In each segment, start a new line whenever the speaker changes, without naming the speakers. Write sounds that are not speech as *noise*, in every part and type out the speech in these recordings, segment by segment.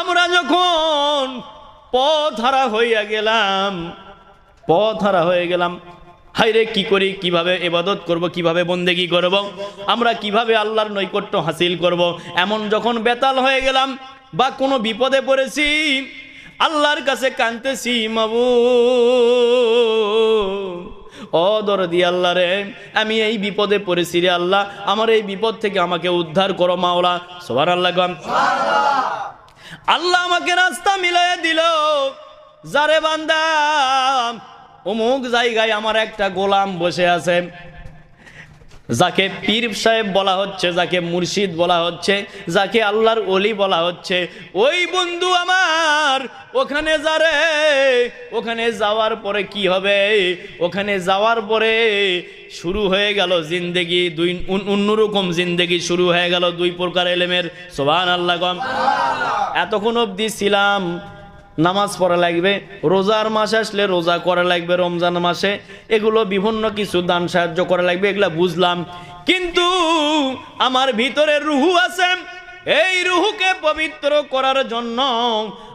আমরা যখন পথ হারা হইয়া গেলাম পথ হারা হয়ে গেলাম হাইরে কি করি, কীভাবে এবাদত করব, কীভাবে বন্দেগি করব, আমরা কীভাবে আল্লাহর নৈকট্য হাসিল করব, এমন যখন বেতাল হয়ে গেলাম বা কোনো বিপদে পড়েছি, আল্লাহর কাছে কানতেছি মাবু। ও দরদি আল্লাহ রে, আমি এই বিপদে পড়েছি রে আল্লাহ, আমার এই বিপদ থেকে আমাকে উদ্ধার করো মাওলা। সবার আল্লাহ গান আল্লাহ আমাকে রাস্তা মিলাই দিল। যারে বান্দা অমুক জায়গায় আমার একটা গোলাম বসে আছে। যাকে পীর সাহেব বলা হচ্ছে যাকে মুর্শিদ বলা হচ্ছে যাকে আল্লাহর অলি বলা হচ্ছে ওই বন্ধু আমার ওখানে যারে ওখানে যাওয়ার পরে কি হবে? ওখানে যাওয়ার পরে শুরু হয়ে গেল জিন্দেগি দুই অন্য- অন্যরকম জিন্দেগি শুরু হয়ে গেল দুই প্রকার এলেমের। সোবান আল্লাহ গম এতক্ষণ অবধি ছিলাম নামাজ পড়া লাগবে, রোজার মাস আসলে রোজা করা লাগবে, রমজান মাসে। এগুলো বিভিন্ন কিছু দান সাহায্য করা লাগবে, এগুলো বুঝলাম। কিন্তু আমার ভিতরে রুহু আছে। এই রুহুকে পবিত্র করার জন্য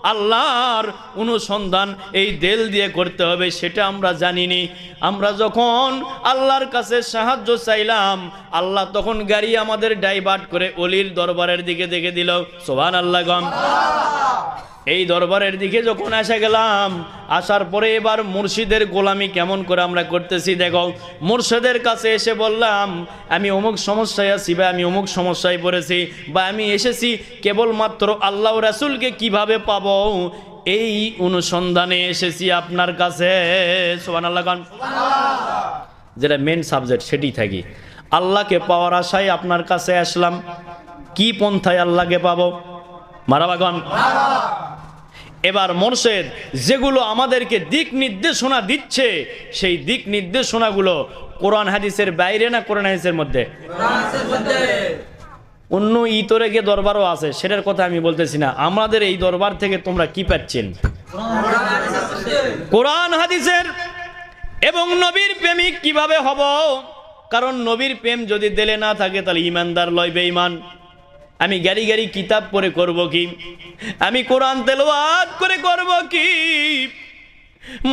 আল্লাহর অনুসন্ধান এই দেল দিয়ে করতে হবে, সেটা আমরা জানিনি। আমরা যখন আল্লাহর কাছে সাহায্য চাইলাম, আল্লাহ তখন গাড়ি আমাদের ডাইভার্ট করে অলির দরবারের দিকে দেখে দিল সোহান আল্লাহ গম। এই দরবারের দিকে যখন আসা গেলাম, আসার পরে এবার মুর্শিদের গোলামি কেমন করে আমরা করতেছি দেখো। মুর্শিদের কাছে এসে বললাম, আমি অমুক সমস্যায় আছি বা আমি অমুক সমস্যায় পড়েছি বা আমি এসেছি কেবলমাত্র আল্লাহ রাসুলকে কীভাবে পাবো? এই অনুসন্ধানে এসেছি আপনার কাছে। সোহান আল্লাহ খান যেটা মেন সাবজেক্ট সেটি থাকি। আল্লাহকে পাওয়ার আশায় আপনার কাছে আসলাম। কি পন্থায় আল্লাহকে পাবো? মারাবাগন এবার মোর্শেদ যেগুলো আমাদেরকে দিক নির্দেশনা দিচ্ছে, সেই দিক নির্দেশনাগুলো কোরআন হাদিসের বাইরে না কোরআন হাদিসের মধ্যে? অন্য ইতরে গিয়ে দরবারও আছে, সেটার কথা আমি বলতেছি না। আমাদের এই দরবার থেকে তোমরা কি পাচ্ছেন? কোরআন হাদিসের এবং নবীর প্রেমিক কীভাবে হব? কারণ নবীর প্রেম যদি দিলে না থাকে, তাহলে ইমানদার লয় বেঈমান। আমি গাড়ি গাড়ি কিতাব পরে করব কি? আমি কোরআন তেলাওয়াত করে করব কি?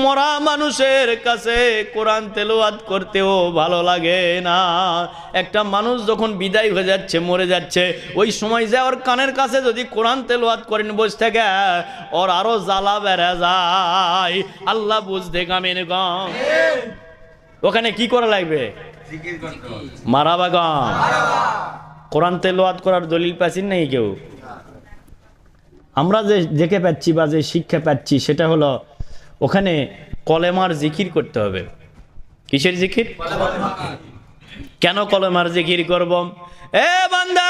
মরা মানুষের কাছে কোরআন তেলাওয়াত করতেও ভালো লাগে না। একটা মানুষ যখন বিদায় হয়ে যাচ্ছে মরে যাচ্ছে ওই সময় যে ওর কানের কাছে যদি কোরআন তেলাওয়াত করেন বসে থাকে ওর আরও জ্বালা বেড়ে যায়। আল্লাহ বুঝতে কামিন গম ওখানে কি করা লাগবে? মারা বাগান। কোরআন তেলোয়াত করার দলিল পাচ্ছি নেই কেউ? আমরা যে দেখে পাচ্ছি বা যে শিক্ষা পাচ্ছি, সেটা হলো ওখানে কলেমার জিকির করতে হবে। কিসের জিকির? কেন কলেমার জিকির করব? এ বান্দা,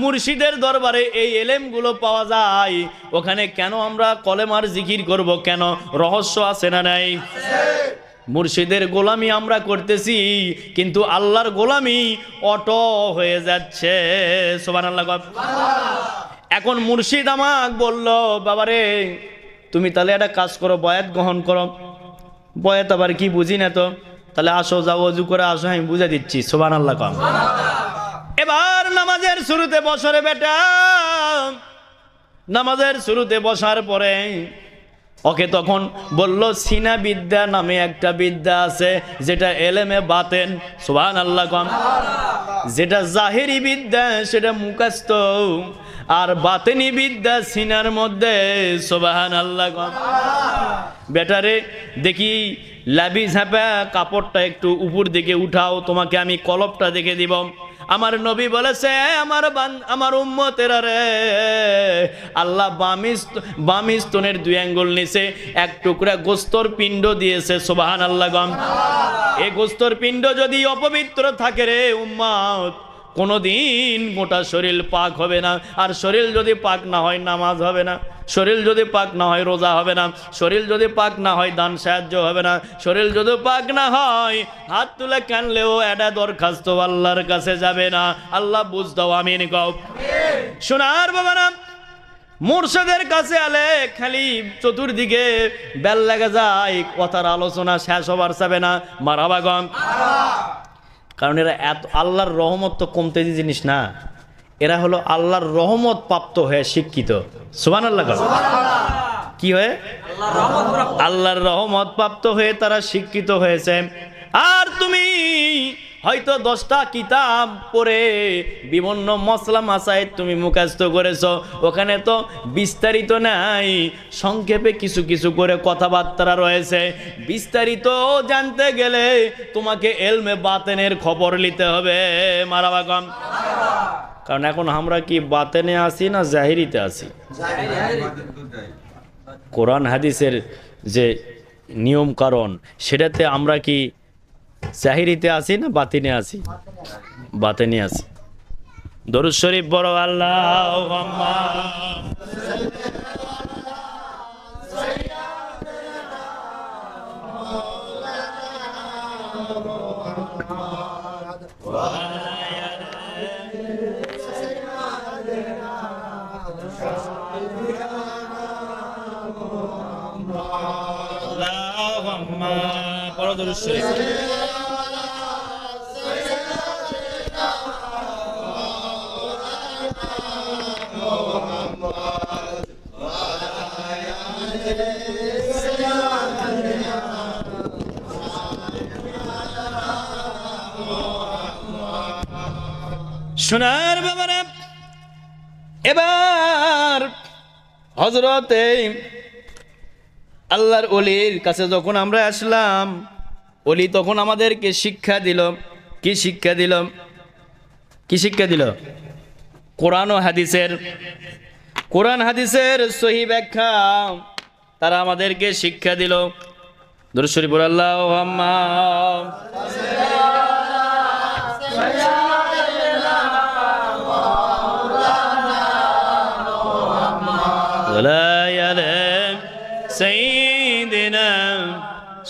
মুর্শিদের দরবারে এই এলেমগুলো পাওয়া যায়। ওখানে কেন আমরা কলেমার জিকির করব? কেন? রহস্য আছে না নাই? মুর্শিদের গোলামি আমরা করতেছি, কিন্তু আল্লাহর গোলামি অটো হয়ে যাচ্ছে। সোবান আল্লাহ এখন মুর্শিদ আমাক বলল, বাবারে, তুমি তাহলে একটা কাজ করো, বয়াত গ্রহণ করো। বয়াত আবার কি বুঝি না তো? তাহলে আসো, যাও, অজু করে আসো, আমি বুঝে দিচ্ছি। সোবান আল্লাহ কম এবার নামাজের শুরুতে বছরে বেটা, নামাজের শুরুতে বসার পরে ওকে তখন বলল, সিনা বিদ্যা নামে একটা বিদ্যা আছে, যেটা এলেমে বাতেন। সুবান আল্লাহ কম। যেটা জাহেরি বিদ্যা, সেটা মুখাস্ত আর বাতেনি বিদ্যা সিনার মধ্যে সোবাহান আল্লাহ কম। বেটারে, দেখি, লাবি ঝাঁপা কাপড়টা একটু উপর দিকে উঠাও, তোমাকে আমি কলপটা দেখে দিব। আমার নবী বলেছে আমার আমার উম্মতেরা রে, আল্লাহ বামিস বামিস্তনের দুই আঙ্গুল নিছে এক টুকরা গোস্তর পিণ্ড দিয়েছে সোবাহান আল্লাহ গম। এই গোস্তর পিণ্ড যদি অপবিত্র থাকে রে উম্মত কোনোদিন গোটা শরীর পাক হবে না। আর শরীর যদি পাক না হয়, নামাজ হবে না। শরীর যদি পাক না হয়, রোজা হবে না। শরীর যদি পাক না হয়, দান সাহায্য হবে না। শরীর যদি পাক না হয়, হাত তুলে কানলেও এটা দরখাস্ত আল্লাহর কাছে যাবে না। আল্লাহ বুঝ দাও, আমিন শোনার বাবা না, মুর্শিদের কাছে আলে খালি চতুর্দিকে বেল লেগে যায়, কথার আলোচনা শেষ হবার যাবে না। মারাবাগম কারণ এরা এত আল্লাহর রহমত তো কমতে জিনিস না। এরা হলো আল্লাহর রহমত প্রাপ্ত হয়ে শিক্ষিত। সুবান আল্লাহ কি হয়ে? আল্লাহর রহমত প্রাপ্ত হয়ে তারা শিক্ষিত হয়েছে। আর তুমি হয়তো দশটা কিতাব পড়ে, বিভিন্ন মশলা মাসায় তুমি মুখাস্ত করেছ। ওখানে তো বিস্তারিত নাই, সংক্ষেপে কিছু কিছু করে কথাবার্তা রয়েছে। বিস্তারিত জানতে গেলে তোমাকে এলমে বাতেনের খবর নিতে হবে মারাবাগম কারণ এখন আমরা কি বাতেনে আসি না জাহিরিতে আসি কোরআন হাদিসের যে নিয়ম কারণ, সেটাতে আমরা কি জাহিরিতে আসি না বাতিনে আসি বাতিনে আসি দরুদ শরীফ বড় আল্লাহ সোনার বাবারা এবার হজরতে আল্লাহর অলির কাছে যখন আমরা আসলাম অলি তখন আমাদেরকে শিক্ষা দিল। কি শিক্ষা দিল? কি শিক্ষা দিল? কোরআন ও হাদিসের। কোরআন, হাদিসের সহি ব্যাখ্যা তারা আমাদেরকে শিক্ষা দিল। দরশরী আল্লাহ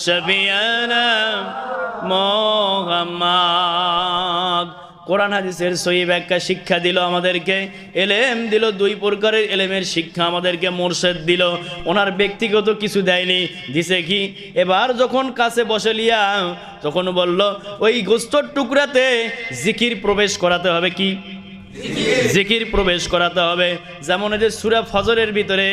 শবিয়ানা মোহাম্মদ। হাদিসের সহি ব্যাখ্যা শিক্ষা দিল আমাদেরকে, এলেম দিল দুই প্রকারের, এলেমের শিক্ষা আমাদেরকে মোর্শেদ দিল। ওনার ব্যক্তিগত কিছু দেয়নি, দিছে কি? এবার যখন কাছে বসে লিয়া, তখন বলল, ওই গোস্তর টুকরাতে জিকির প্রবেশ করাতে হবে কি? জিকির প্রবেশ করাতে হবে। যেমন এই যে সুরা ফজরের ভিতরে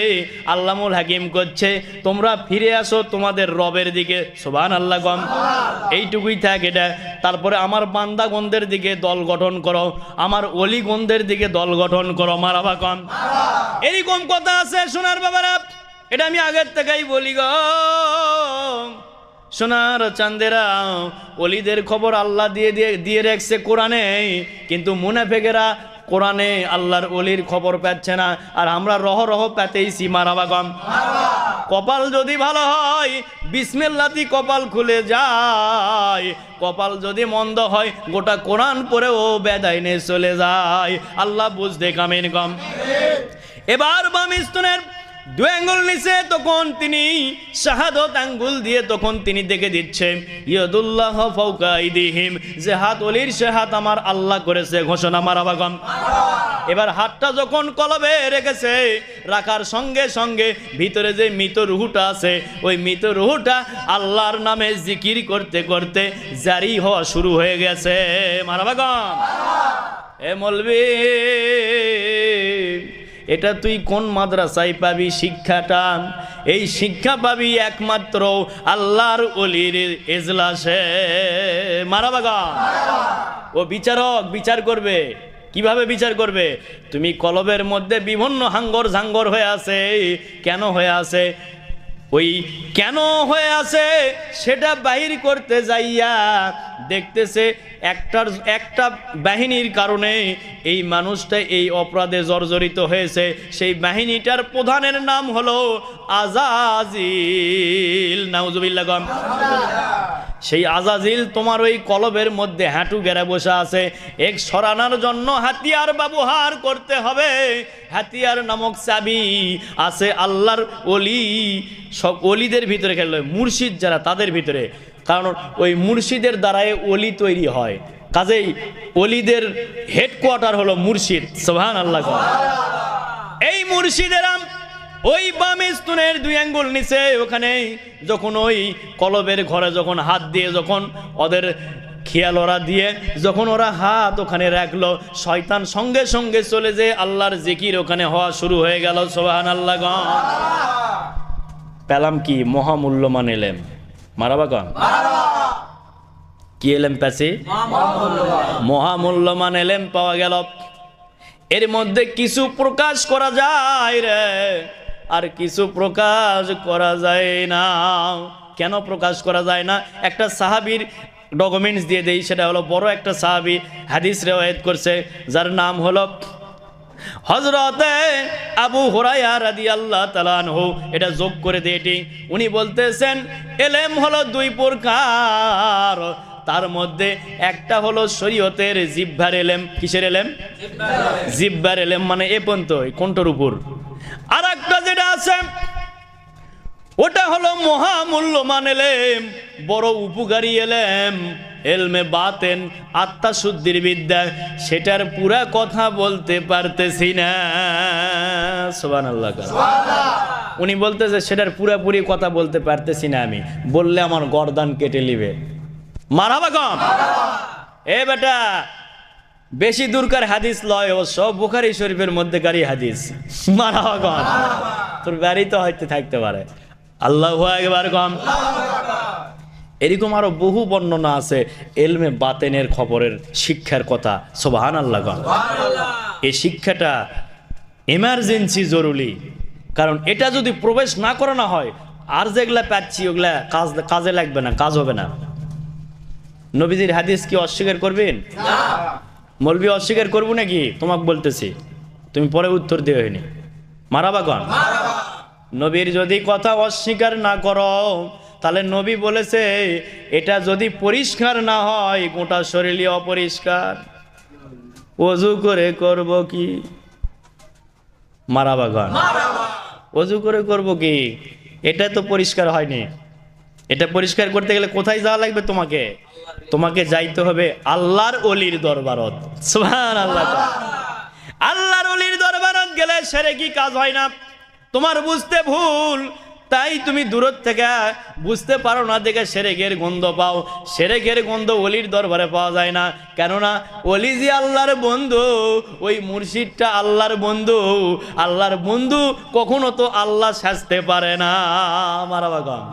আল্লামুল হাকিম করছে তোমরা ফিরে আসো তোমাদের রবের দিকে। সোবান আল্লাহ গম এইটুকুই থাক এটা। তারপরে আমার বান্দাগণদের দিকে দল গঠন করো আমার অলিগণদের দিকে দল গঠন করো মারাবা কম এরকম কথা আছে সোনার বাবারা। এটা আমি আগের থেকেই বলি গো। সোনার চান্দেরা অলিদের খবর আল্লাহ দিয়ে দিয়ে দিয়ে রেখছে কোরআনে। কিন্তু মুনাফেকেরা কোরআনে আল্লাহর অলির খবর পাচ্ছে না, আর আমরা রহ রহ পেতেইছি মারাবাগম। কপাল যদি ভালো হয়, বিসমেল্লাতি কপাল খুলে যায়। কপাল যদি মন্দ হয়, গোটা কোরআন পরে ও বেদাইনে চলে যায়। আল্লাহ বুঝতে কামেন গম এবার বামিস্তনের দু আঙ্গুল নিচে, তখন তিনি শাহাদত আঙ্গুল দিয়ে তখন তিনি দেখে দিচ্ছে, ইয়দুল্লাহ ফৌকা ইদিহিম যে হাত অলির, সে হাত আমার আল্লাহ করেছে, ঘোষণা মারাবাগম এবার হাতটা যখন কলবে রেখেছে, রাখার সঙ্গে সঙ্গে ভিতরে যে মৃত রুহুটা আছে, ওই মৃত রুহুটা আল্লাহর নামে জিকির করতে করতে জারি হওয়া শুরু হয়ে গেছে। মারাবাগম এ মলবি। এটা তুই কোন মাদ্রাসায় পাবি? শিক্ষাটা এই শিক্ষা পাবি একমাত্র আল্লাহর অলির এজলাসে। মারাবাগা ও বিচারক বিচার করবে। কীভাবে বিচার করবে? তুমি কলবের মধ্যে বিভিন্ন হাঙ্গর ঝাঙ্গর হয়ে আছে। কেন হয়ে আছে? ওই কেন হয়ে আছে? সেটা বাহির করতে যাইয়া দেখতেছে একটার, একটা বাহিনীর কারণে এই মানুষটা এই অপরাধে জর্জরিত হয়েছে। সেই বাহিনীটার প্রধানের নাম হলো আজাজিল। নাউজুবিল্লাহ গম। সেই আজাজিল তোমার ওই কলবের মধ্যে হাঁটু গেড়ে বসে আছে। এক সরানোর জন্য হাতিয়ার ব্যবহার করতে হবে। হাতিয়ার নামক চাবি আছে আল্লাহর অলি সব অলিদের ভিতরে খেললো। মুর্শিদ যারা, তাদের ভিতরে। কারণ ওই মুর্শিদের দ্বারাই অলি তৈরি হয়। কাজেই অলিদের হেডকোয়ার্টার হলো মুর্শিদ সোহান আল্লাহ এই মুর্শিদেরাম ওই বামে স্তনের দুই আঙ্গুল নিচে, ওখানে যখন ওই কলবের ঘরে যখন হাত দিয়ে যখন ওদের খেয়াল ওরা দিয়ে, যখন ওরা হাত ওখানে রাখল, শয়তান সঙ্গে সঙ্গে চলে যে আল্লাহর জিকির ওখানে হওয়া শুরু হয়ে গেল সোহান আল্লাহ পেলাম কি? মহামূল্যমান এলেম। মারাবা কন? কি এলেম প্যাসি? মহামূল্যমান এলেম পাওয়া গেল। এর মধ্যে কিছু প্রকাশ করা যায় রে, আর কিছু প্রকাশ করা যায় না। কেন প্রকাশ করা যায় না? একটা সাহাবির ডকুমেন্টস দিয়ে দেই, সেটা হলো বড় একটা সাহাবি হাদিস রেওয়ায়ত করছে, যার নাম হলো হজরতে আবু হুরাইয়া রাদি আল্লাহ তালানহু এটা যোগ করে দিয়ে এটি। উনি বলতেছেন এলেম হলো দুই প্রকার। তার মধ্যে একটা হলো শরীয়তের জিব্বার এলেম। কিসের এলেম? জিব্বার এলেম। মানে এ পন্ত কোনটার উপর? আর একটা যেটা আছে ওটা হলো মহামূল্যমান এলেম। বড় উপকারী এলেম। এলমে বাতেন আত্মা শুদ্ধির বিদ্যা। সেটার পুরা কথা বলতে পারতেছি না। সোবান আল্লাহ উনি বলতেছে সেটার পুরাপুরি কথা বলতে পারতেছি না আমি। বললে আমার গরদান কেটে নিবে। মারাবা কম। এ বেটা বেশি দূরকার হাদিস লয়? ও সব বুখারি শরীফের মধ্যে গাড়ি হাদিস। মারাবা কম। তোর বাড়ি তো হয়তো থাকতে পারে। আল্লাহ একবার কম। এরকম আরও বহু বর্ণনা আছে এলমে বাতেনের খবরের শিক্ষার কথা। সোবাহান আল্লাহ কম এই শিক্ষাটা এমার্জেন্সি জরুরি। কারণ এটা যদি প্রবেশ না করানো হয় আর যেগুলা পাচ্ছি ওগুলা কাজ কাজে লাগবে না কাজ হবে না। নবীজির হাদিস কি অস্বীকার করবেন? মলবি অস্বীকার করব নাকি? তোমাকে বলতেছি। তুমি পরে উত্তর দিয়ে হয়নি মারাবা কন নবীর যদি কথা অস্বীকার না করো, তাহলে নবী বলেছে, এটা যদি পরিষ্কার না হয়, গোটা শরীরই অপরিষ্কার। অজু করে করব কি? মারাবা কন অজু করে করব কি? এটা তো পরিষ্কার হয়নি। এটা পরিষ্কার করতে গেলে কোথায় যাওয়া লাগবে তোমাকে? তোমাকে যাইতে হবে আল্লাহর অলির দরবারত। সুবহান আল্লাহ আল্লাহর অলির দরবারত গেলে সেরে কি কাজ হয় না? তোমার বুঝতে ভুল। তাই তুমি দূরত থেকে বুঝতে পারো না, দেখে সেরেকের গন্ধ পাও। সেরেকের গন্ধ অলির দরবারে পাওয়া যায় না। কেননা অলি যে আল্লাহর বন্ধু, ওই মুর্শিদটা আল্লাহর বন্ধু। আল্লাহর বন্ধু কখনো তো আল্লাহ সাজতে পারে না। মারা বাগান।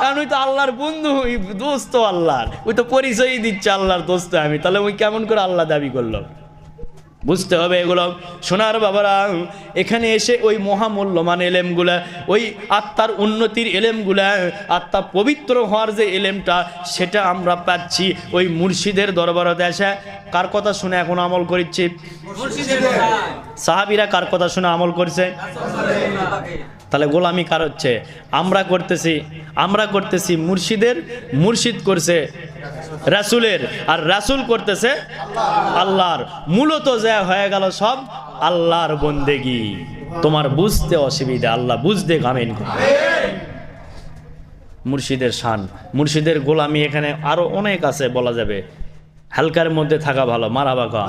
কারণ ওই তো আল্লাহর বন্ধু, ওই দোস্ত আল্লাহর। ওই তো পরিচয়ই দিচ্ছে আল্লাহর দোস্ত আমি। তাহলে ওই কেমন করে আল্লাহ দাবি করল? বুঝতে হবে এগুলো। সোনার বাবারা এখানে এসে ওই মহামূল্যমান এলেমগুলা ওই আত্মার উন্নতির এলেমগুলা আত্মা পবিত্র হওয়ার যে এলেমটা সেটা আমরা পাচ্ছি ওই মুর্শিদের দরবারতে এসে কার কথা শুনে এখন আমল করছি সাহাবিরা কার কথা শুনে আমল করছে? তাহলে গোলামি কার হচ্ছে? আমরা করতেছি আমরা করতেছি মুর্শিদের মুর্শিদ করছে। রাসুলের। আর রাসুল করতেছে আল্লাহর। মূলত যা হয়ে গেল সব আল্লাহর বন্দেগি। তোমার বুঝতে অসুবিধা, আল্লাহ বুঝতে গামেন মুর্শিদের শান। মুর্শিদের গোলামি এখানে আরও অনেক আছে বলা যাবে। হালকার মধ্যে থাকা ভালো মারাবা কা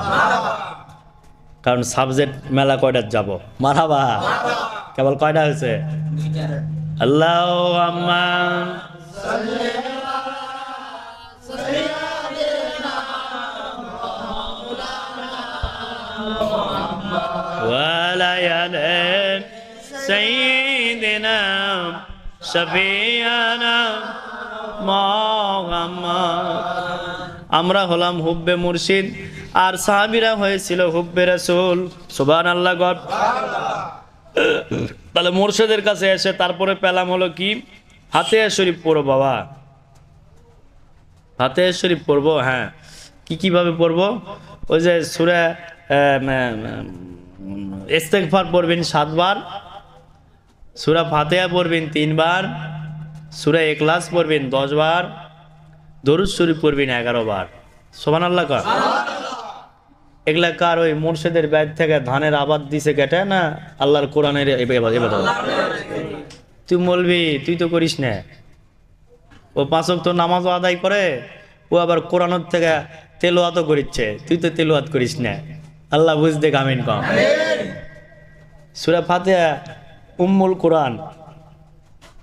কারণ সাবজেক্ট মেলা কয়টার যাব? মারাবা কেবল কয়টা হয়েছে? আল্লাহ আম্মা ولا سيدنا شفيعنا মোহাম্মদ আমরা হলাম হুব্বে মুর্শিদ আর সাহাবিরা হয়েছিল হুব্বে রাসূল সুবহান আল্লাহ গড তাহলে মুর্শিদের কাছে এসে তারপরে পেলাম হলো কি হাতে শরীফ পড়ো বাবা হাতে শরীফ পড়বো হ্যাঁ কি কিভাবে পড়বো ওই যে সুরা ইস্তেগফার পড়বেন সাতবার সুরা ফাতেহা পড়বেন তিনবার সুরা এখলাস পড়বেন দশবার দরুদ শরীফ পড়বেন এগারো বার সোমান আল্লাহ কর এগুলা কার ওই মুর্শিদের ব্যাগ থেকে ধানের আবাদ দিছে কেটে না আল্লাহর কোরআনের তুই বলবি তুই তো করিস না। ও পাঁচক তো নামাজও আদায় করে ও আবার কোরআনের থেকে তেলোয়াত করিচ্ছে। তুই তো তেলোয়াত করিস না। আল্লাহ বুঝতে গামিন কম। সুরা ফাতেহা উম্মুল কোরআন।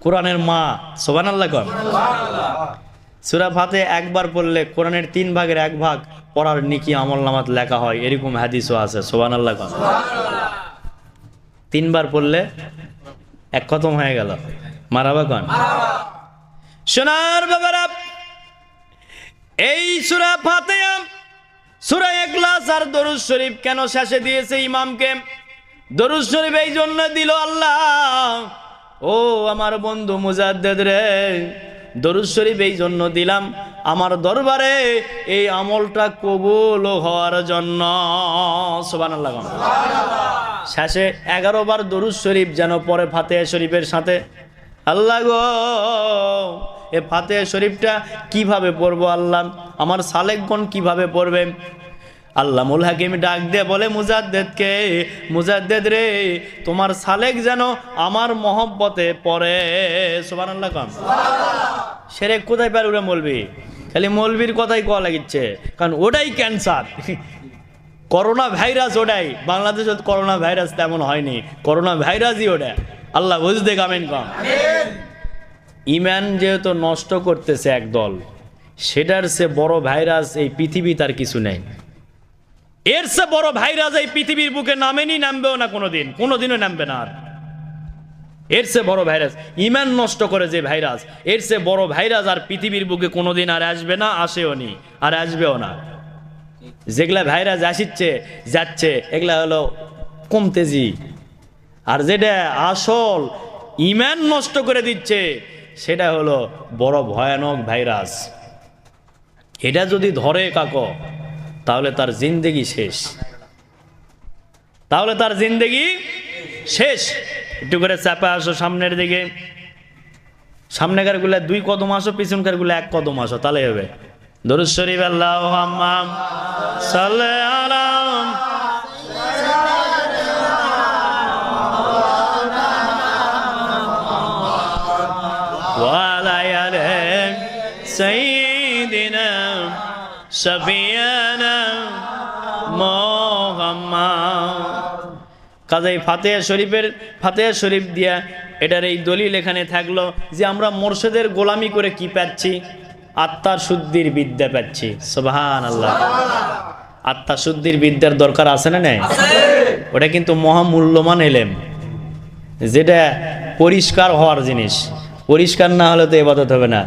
কোরআনের মা সোবান আল্লাহ কম সুরা ফাতে একবার পড়লে কোরআনের তিন ভাগের এক ভাগ পড়ার নিকি আমল নামাত লেখা হয় এরকম হাদিসও আছে সোবান আল্লাহ খান তিনবার পড়লে এক খতম হয়ে গেল। মারাবা কন সোনার বাবারা এই সুরা ফাতে সুরা একলাস আর দরুদ শরীফ কেন শেষে দিয়েছে ইমামকে? দরুদ শরীফ এই জন্য দিল আল্লাহ, ও আমার বন্ধু মুজাদ্দেদ রে, দরুদ শরীফ এই জন্য দিলাম আমার দরবারে এই আমলটা কবুল হওয়ার জন্য। সোবান আল্লাহ শেষে এগারো বার দরুদ শরীফ যেন পরে ফাতে শরীফের সাথে, আল্লাহ গো এ ফাতে শরীফটা কীভাবে পড়ব আল্লাহ? আমার সালেকগণ কীভাবে পড়বে? আল্লাহ মুল হাকিম ডাক দিয়ে বলে, মুজাদ্দেদকে, মুজাদ্দেদ রে, তোমার সালেক যেন আমার মহব্বতে পড়ে। সোবান আল্লাহ কাম সেরে কোথায় পার ওরা মলবি? খালি মলবির কথাই কয়া লাগিচ্ছে। কারণ ওটাই ক্যান্সার। করোনা ভাইরাস ওটাই। বাংলাদেশে করোনা ভাইরাস তেমন হয়নি। করোনা ভাইরাসই ওটা। আল্লাহ বুঝতে কামেন কম ইমান যেহেতু নষ্ট করতেছে একদল সেটার সে বড় ভাইরাস এই পৃথিবী তার কিছু নেই। এর সে বড় ভাইরাস এই পৃথিবীর বুকে নামেনি, নামবেও না কোনোদিন, কোনোদিনও নামবে না আর। এর সে বড় ভাইরাস, ইমান নষ্ট করে যে ভাইরাস, এর সে বড় ভাইরাস আর পৃথিবীর বুকে কোনোদিন আর আসবে না, আসেও নি, আর আসবেও না। যেগুলা ভাইরাস আসিচ্ছে, যাচ্ছে, এগুলা হলো কমতেজি। আর যেটা আসল, ইমান নষ্ট করে দিচ্ছে সেটা হলো বড় ভয়ানক ভাইরাস। এটা যদি ধরে কাকো, তাহলে তার জিন্দেগি শেষ। তাহলে তার জিন্দেগি শেষ। একটু করে চাপা আসো সামনের দিকে। সামনেকারগুলা দুই কদম আসো পিছনকারগুলা এক কদম আসো তাহলে হবে। দরুদ শরীফ আল্লাহ হাম্মাম কাজেই ফাতেহা শরীফের ফাতেহা শরীফ দিয়া এটার এই দলিল এখানে থাকল যে আমরা মোর্শেদের গোলামি করে কি পাচ্ছি? আত্মার শুদ্ধির বিদ্যা পাচ্ছি। সোবাহান আল্লাহ আত্মা শুদ্ধির বিদ্যার দরকার আছে না নাই? ওটা কিন্তু মহামূল্যমান এলেম। যেটা পরিষ্কার হওয়ার জিনিস। পরিষ্কার না হলে তো এবাদত হবে না।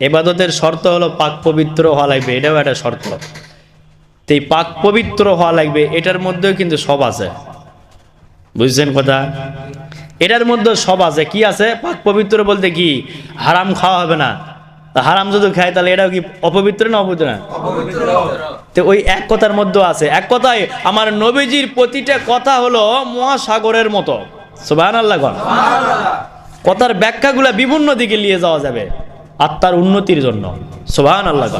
এবাদতের শর্ত হলো পাক পবিত্র হওয়া লাগবে। এটাও একটা শর্ত। এই পাক পবিত্র হওয়া লাগবে এটার মধ্যেও কিন্তু সব আছে। বুঝছেন কথা? এটার মধ্যে সব আছে। কি আছে? পাক পবিত্র বলতে কি? হারাম খাওয়া হবে না। তা হারাম যদি খায় তাহলে এটাও কি অপবিত্র না অপবিত্র না? তো ওই এক কথার মধ্যে আছে। এক কথায় আমার নবীজির প্রতিটা কথা হলো মহাসাগরের মতো। সুবাহ আল্লাহ কথার ব্যাখ্যাগুলা বিভিন্ন দিকে নিয়ে যাওয়া যাবে। আত্মার উন্নতির জন্য। সোভান আল্লাহ।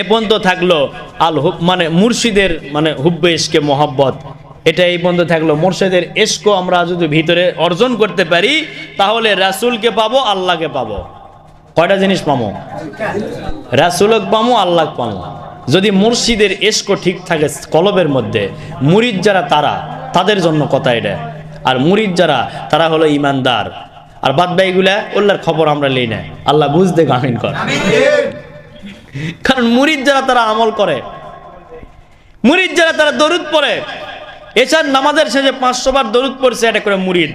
এ পর্যন্ত থাকল আল হুব মানে মুর্শিদের মানে হুব্বে ইস্কে মোহাব্বত। এটা এই পর্যন্ত থাকল। মুর্শিদের এসকো আমরা যদি ভিতরে অর্জন করতে পারি, তাহলে রাসূলকে পাবো, আল্লাহকে পাবো। কয়টা জিনিস পামো রাসুলক পামো আল্লাহ পামো যদি মুর্শিদের এসকো ঠিক থাকে কলবের মধ্যে, মুরিদ যারা তারা, তাদের জন্য কথা এটা। আর মুরিদ যারা, তারা হলো ইমানদার। আর বাদ বাইগুলা ওল্লার খবর আমরা লই না। আল্লাহ বুঝতে গামিন কর। কারণ মুরিদ যারা তারা আমল করে। মুরিদ যারা তারা দরুদ পড়ে। এছাড়া নামাজের শেষে পাঁচশো বার দরুদ পড়ছে এটা করে মুরিদ।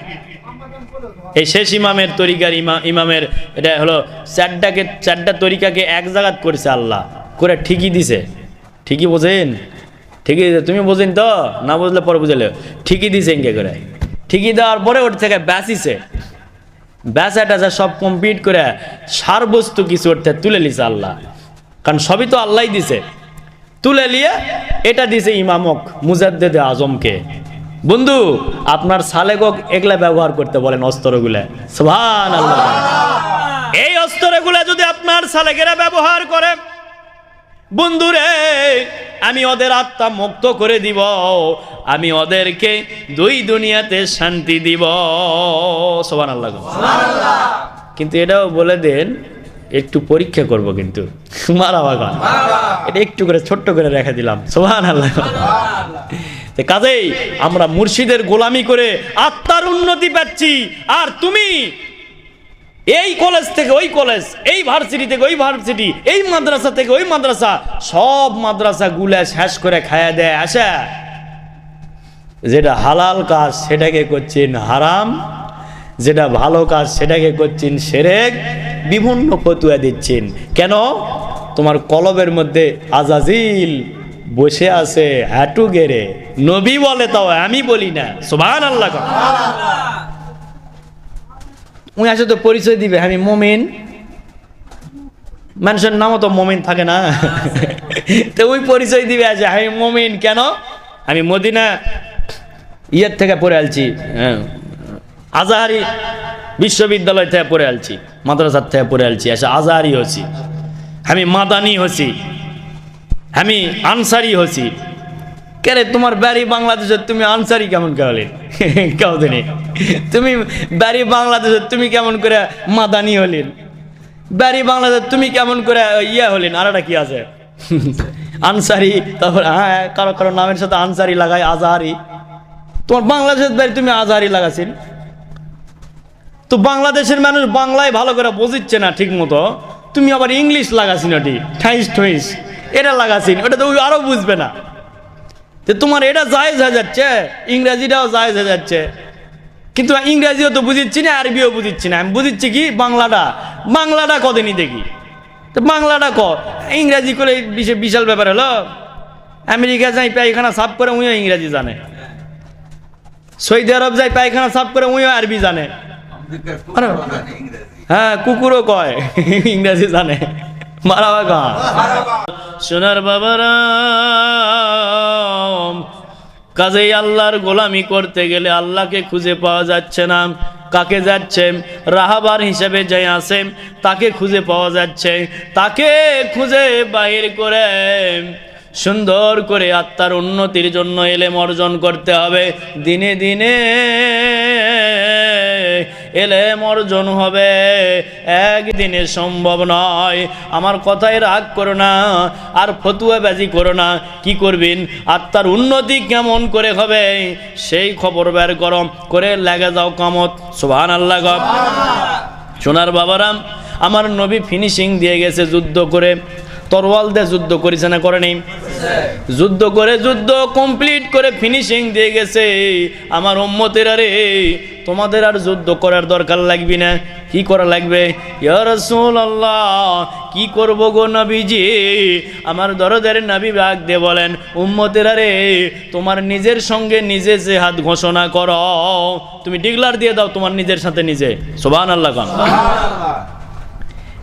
এই শেষ ইমামের তরিকার ইমা ইমামের এটা হলো চারটাকে চারটা তরিকাকে এক জায়গাত করেছে আল্লাহ। করে ঠিকই দিছে। ঠিকই বোঝেন? ঠিকই দিছে। তুমি বোঝেন তো? না বুঝলে পরে বুঝলে। ঠিকই দিছে ইনকে করে। ঠিকই দেওয়ার পরে ওর থেকে ব্যাসিছে। ব্যাসাটা যা সব কমপ্লিট করে সার বস্তু কিছু ওর থেকে তুলে লিছে আল্লাহ। কারণ সবই তো আল্লাহ দিছে। তুলে নিয়ে এটা দিছে ইমামক মুজাদ্দেদে আজমকে। বন্ধু আপনার সালেকক এগুলা ব্যবহার করতে বলেন অস্ত্রগুলা। আল্লাহ এই অস্ত্রগুলা যদি আপনার সালেকেরা ব্যবহার করে বন্ধুরে আমি ওদের আত্মা মুক্ত করে দিব আমি ওদেরকে দুই দুনিয়াতে শান্তি দিব। সোবান আল্লাহ কিন্তু এটাও বলে দেন একটু পরীক্ষা করব কিন্তু। মারা বাগান এটা একটু করে, ছোট্ট করে রেখে দিলাম। সোহান আল্লাহ কাজেই আমরা মুর্শিদের গোলামি করে আত্মার উন্নতি পাচ্ছি। আর তুমি এই কলেজ থেকে ওই কলেজ, এই ভার্সিটি থেকে ওই ভার্সিটি, এই মাদ্রাসা থেকে ওই মাদ্রাসা, সব মাদ্রাসা গুলে শেষ করে খায়া দেয়, আসা। যেটা হালাল কাজ, সেটাকে করছেন হারাম। যেটা ভালো কাজ সেটাকে করছেন সেরেক বিভিন্ন ফতুয়া দিচ্ছেন। কেন? তোমার কলবের মধ্যে আজাজিল বসে আছে হাঁটু গেড়ে। নবী বলে তাও আমি বলি না। সোভান আল্লাহ। উনি আসে তো পরিচয় দিবে আমি মমিন। মানুষের নামও তো মমিন থাকে না। তো ওই পরিচয় দিবে আছে আমি মমিন। কেন? আমি মদিনা ইয়ের থেকে পড়ে আলছি। হ্যাঁ, আজাহারি বিশ্ববিদ্যালয় থেকে পড়ে আলছি, মাদ্রাসার থেকে পড়ে আলছি আসে আজাহারি হচ্ছি আমি মাদানি হচ্ছি আমি আনসারি হচ্ছি কেরে তোমার বাড়ি বাংলাদেশে, তুমি আনসারি কেমন করলে কেউ দিনে তুমি বাড়ি বাংলাদেশে, তুমি কেমন করে মাদানি হলেন বাড়ি বাংলাদেশ, তুমি কেমন করে ইয়া হলেন আর একটা কি আছে? *laughs* আনসারি, তারপর হ্যাঁ কারও কারও নামের সাথে আনসারি লাগাই আজাহারি। তোমার বাংলাদেশের বাড়ি তুমি আজাহারি লাগাছেন তো বাংলাদেশের মানুষ বাংলায় ভালো করে বুঝিচ্ছে না ঠিক মতো তুমি আবার ইংলিশ লাগাছিন ওটি, ঠাইস, ঠইস। এটা লাগাছিন ওটা তো আরও বুঝবে না। তো তোমার এটা জায়েজ হয়ে যাচ্ছে, ইংরাজিটাও জায়েজ হয়ে যাচ্ছে। কিন্তু ইংরাজিও তো বুঝিচ্ছি না, আরবিও বুঝিচ্ছি না। আমি বুঝিচ্ছি কি, বাংলাটা বাংলাটা কদিনই দেখি। তো বাংলাটা ক, ইংরাজি করে বিশে বিশাল ব্যাপার হলো, আমেরিকা যাই পায়খানা সাফ করে উইও ইংরাজি জানে। সৌদি আরব যাই পায়খানা সাফ করে উইও আরবি জানে। হ্যাঁ কুকুরও কয়, ইংরাজি জানে। মারাবা কয়? সোনার বাবারা কাজেই আল্লাহর গোলামি করতে গেলে আল্লাহকে খুঁজে পাওয়া যাচ্ছে না। কাকে যাচ্ছে? রাহাবার হিসেবে যে আছে, তাকে খুঁজে পাওয়া যাচ্ছে। তাকে খুঁজে বাহির করে সুন্দর করে আত্মার উন্নতির জন্য এলেম অর্জন করতে হবে। দিনে দিনে এলেম অর্জন হবে। একদিনে সম্ভব নয়। আমার কথায় রাগ করো না, আর ফতুয়া বাজি করো না। কি করবেন? আত্মার উন্নতি কেমন করে হবে? সেই খবর বের করো। করে লেগে যাও কামত। সুবহান আল্লাহ সোনার বাবারাম আমার নবী ফিনিশিং দিয়ে গেছে যুদ্ধ করে। তরওয়াল দিয়ে যুদ্ধ করেছে না করে নেই যুদ্ধ করে যুদ্ধ কমপ্লিট করে ফিনিশিং দিয়ে গেছে। আমার উম্মতের আরে তোমাদের আর যুদ্ধ করার দরকার লাগবে না। কি করা লাগবে? রাসূলুল্লাহ কি করব গো নবীজি? আমার দরদের নবী বাগ দে বলেন উম্মতের আরে তোমার নিজের সঙ্গে নিজে যে হাত ঘোষণা করো। তুমি ডিগলার দিয়ে দাও তোমার নিজের সাথে নিজে। সুবহানাল্লাহ খান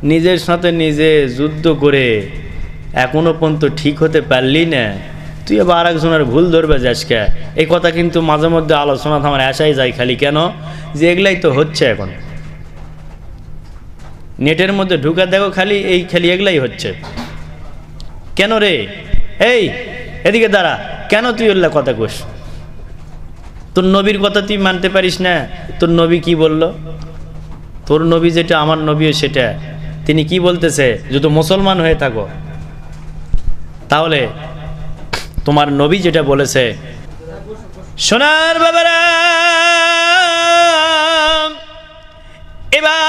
নিজের সাথে নিজে যুদ্ধ করে এখনও পর্যন্ত ঠিক হতে পারলি না। তুই আবার আরেকজনের ভুল ধরবে যাসকে এই কথা কিন্তু মাঝে মধ্যে আলোচনা আমার আশাই যায় খালি। কেন? যে এগুলাই তো হচ্ছে এখন। নেটের মধ্যে ঢুকে দেখো খালি, এই খালি এগুলাই হচ্ছে। কেন রে? এই, এদিকে দাঁড়া। কেন তুই ওল্লা কথা কোস? তোর নবীর কথা তুই মানতে পারিস না। তোর নবী কি বলল? তোর নবী যেটা, আমার নবীও সেটা। তিনি কি বলতেছে? যদি মুসলমান হয়ে থাকো। তাহলে তোমার নবী যেটা বলেছে সোনার বাবারা এবার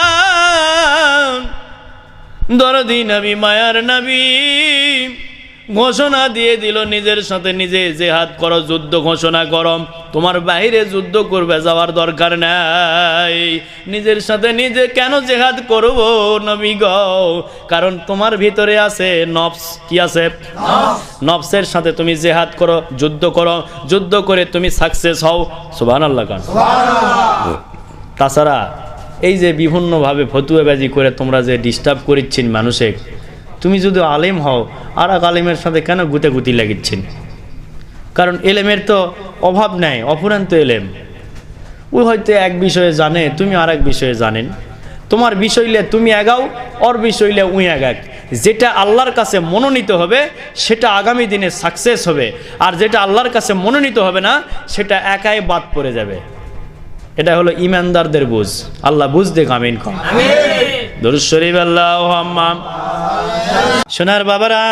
দরদিন মায়ার নবী। ঘোষণা দিয়ে দিল, নিজের সাথে নিজে হাত করো, যুদ্ধ ঘোষণা করো। তোমার বাইরে যুদ্ধ করবে, যাওয়ার দরকার নাই। নিজের সাথে নিজে কেন জেহাদ করব নবী গ? কারণ তোমার ভিতরে আছে নফস, কি আছে? নফসের সাথে তুমি জেহাদ করো, যুদ্ধ করো। যুদ্ধ করে তুমি সাকসেস হও। সুবাহ আল্লাহ খান তাছাড়া এই যে বিভিন্নভাবে ফতুয়াবাজি করে তোমরা যে ডিস্টার্ব করিচ্ছেন মানুষে তুমি যদি আলেম হও আর এক আলেমের সাথে কেন গুতাগুতি লাগিচ্ছেন? কারণ এলেমের তো অভাব নাই অফুরান্ত এলেম। ও হয়তো এক বিষয়ে জানে তুমি আর এক বিষয়ে জানেন। তোমার বিষয়লে তুমি এগাও ওর বিষয়লে উই এগাক। যেটা আল্লাহর কাছে মনোনীত হবে সেটা আগামী দিনে সাকসেস হবে। আর যেটা আল্লাহর কাছে মনোনীত হবে না সেটা একাই বাদ পড়ে যাবে। এটা হলো ইমানদারদের বুঝ। আল্লাহ বুঝ দেখ আমিন দরুদ শরীফ আল্লাহ সোনার বাবারা,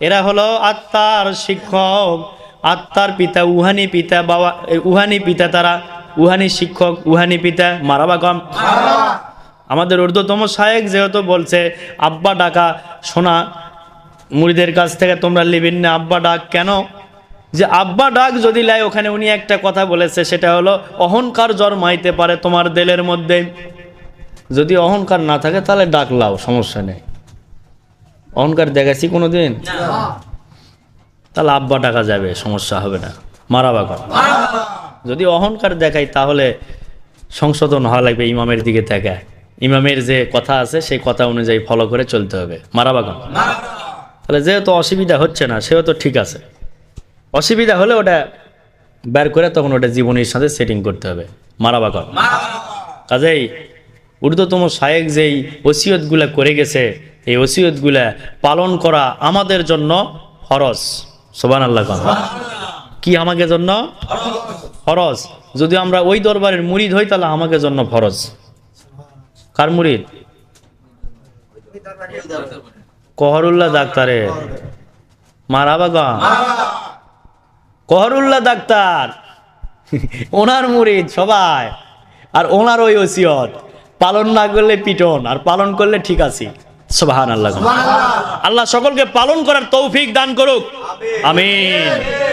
এরা হলো আত্মার শিক্ষক। আত্মার পিতা, উহানি পিতা, বাবা উহানি পিতা তারা, উহানি শিক্ষক, উহানি পিতা মারাবা কম? আমাদের ঊর্ধ্বতম সাহেব যেহেতু বলছে, আব্বা ডাকা শোনা মুড়িদের কাছ থেকে তোমরা লিবিন না, আব্বা ডাক কেন? যে আব্বা ডাক যদি লাই, ওখানে উনি একটা কথা বলেছে, সেটা হলো, অহংকার জন্মাইতে পারে তোমার দেলের মধ্যে। যদি অহংকার না থাকে, তাহলে ডাক লাও, সমস্যা নেই। অহংকার দেখাচ্ছি কোনো দিন তাহলে আব্বা ডাকা যাবে সমস্যা হবে না। মারাবা কর। যদি অহংকার দেখাই তাহলে সংশোধন হওয়া লাগবে ইমামের দিকে থেকে ইমামের যে কথা আছে সেই কথা অনুযায়ী ফলো করে চলতে হবে। মারাবা কর। তাহলে যেহেতু অসুবিধা হচ্ছে না সেও তো ঠিক আছে। অসুবিধা হলে ওটা বের করে তখন ওটা জীবনের সাথে সেটিং করতে হবে। মারাবা কর। কাজেই ঊর্ধ্বতম শায়েক যেই ওসিয়তগুলা করে গেছে এই ওসিয়তগুলা পালন করা আমাদের জন্য ফরজ। সোবান আল্লাহ কি আমাকে জন্য? ফরজ। যদি আমরা ওই দরবারের মুরিদ হই তাহলে আমাকে জন্য ফরজ। কার মুরিদ? কহরুল্লাহ ডাক্তারে। মারাবা গান কহরুল্লাহ ডাক্তার। ওনার মুরিদ সবাই। আর ওনার ওই ওসিয়ত। পালন না করলে পিটন, আর পালন করলে ঠিক আছে। সুবহান আল্লাহ আল্লাহ সকলকে পালন করার তৌফিক দান করুক। আমিন।